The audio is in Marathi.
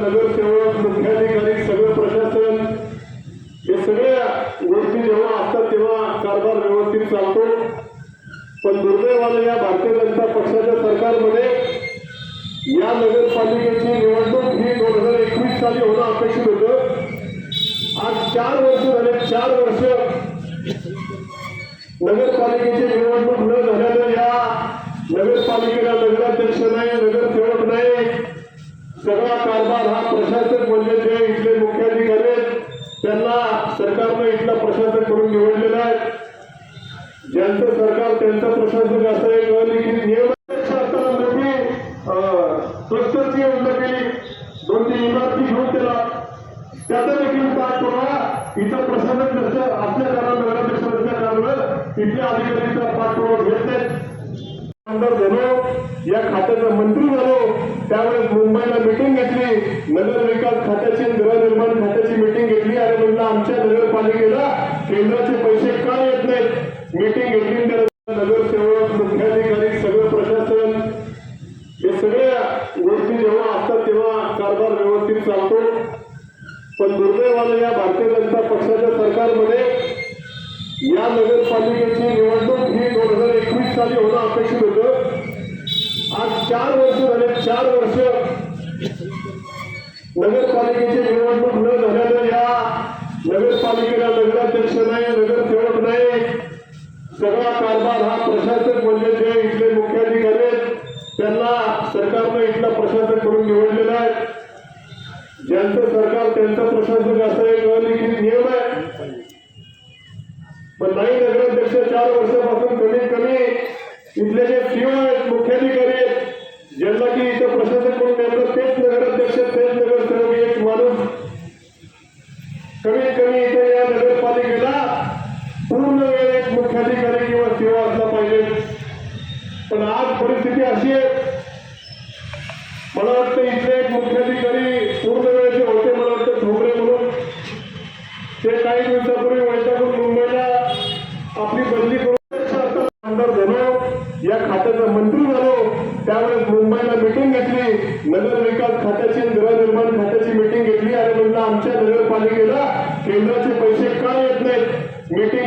नगरसेवक मुख्याधिकारी सगळं प्रशासन हे सगळ्या गोष्टी जेव्हा असतात तेव्हा कारभार व्यवस्थित चालतो पण दुर्दैवानं या भारतीय जनता पक्षाच्या सरकारमध्ये या नगरपालिकेची निवडणूक ही दोन हजार एकवीस साली होणं अपेक्षित होतं आज चार वर्ष झाले चार वर्ष नगरपालिकेची निवडणूक न झाल्यानं या नगरपालिकेला नगराध्यक्ष नाही नगरसेवक नाही सगळा कारभार हा प्रशासक म्हणजे जे इथले मुख्याधिकारी आहेत त्यांना सरकारनं इथला प्रशासक म्हणून निवडलेला आहे. ज्यांचं सरकार त्यांचं प्रशासक असं एक अलिखित नियम आहे. असताना क्लस्टरची योजना केली. दोन तीन इमारती घेऊन त्याला. त्याचा देखील पाठपुरावा इथं प्रशासक नसतं असल्या कारण नगराध्यक्ष नसल्या कारण इथल्या अधिकारीचा पाठपुरावा घेत नाहीत आमदार झालो या खात्याचा मंत्री झालो त्यावेळेस मुंबईला मिटिंग घेतली. नगर विकास खात्याची गृहनिर्माण खात्याची मिटिंग घेतली. आणि म्हणलं आमच्या नगरपालिकेला केंद्राचे पैसे का येत नाहीत? मिटिंग घेतली आणि नगरसेवक मुख्याधिकारी सगळं प्रशासन हे सगळ्या गोष्टी जेव्हा असतात तेव्हा कारभार व्यवस्थित चालतो. पण दुर्दैवाने या भारतीय जनता पक्षाच्या सरकारमध्ये या नगरपालिकेची निवडणूक ही दोन हजार एकवीस साली होणं अपेक्षित होतं. आज चार वर्ष चार वर्ष नगरपालिकेची निवडणूक न झाल्यानं या नगरपालिकेला नगराध्यक्ष नाही नगरसेवक नाही. सगळा कारभार हा प्रशासक म्हणजे जे इथले मुख्याधिकारी आहेत त्यांना सरकारनं इथला प्रशासक म्हणून निवडलेला आहे. ज्यांचं सरकार त्यांचं प्रशासक असेल एक अलिखित नियम आहे पण नाही नगराध्यक्ष चार वर्षापासून कमीत कमी इथले जे सीओ आहेत मुख्याधिकारी आहेत ज्यांना इथं प्रशासक म्हणून नेमलं तेच नगराध्यक्ष तेच नगरसेवक एक माणूस कमीत कमी इथं या नगरपालिकेला पूर्ण वेळ एक मुख्याधिकारी किंवा सेवा असला पाहिजे. पण आज परिस्थिती अशी आहे. मला वाटतं इथले एक मुख्याधिकारी पूर्ण वेळेचे होते मला वाटतं ठोबरे म्हणून. ते काही दिवसापूर्वी वैतागून मुंबईला आपली बदली करून आमदार धनव या खात्याचा मंत्री त्यावेळेस मुंबईला मिटिंग घेतली. नगर विकास खात्याची गृहनिर्माण खात्याची मिटिंग घेतली. आणि म्हणलं आमच्या नगरपालिकेला केंद्राचे पैसे का येत नाहीत? मिटिंग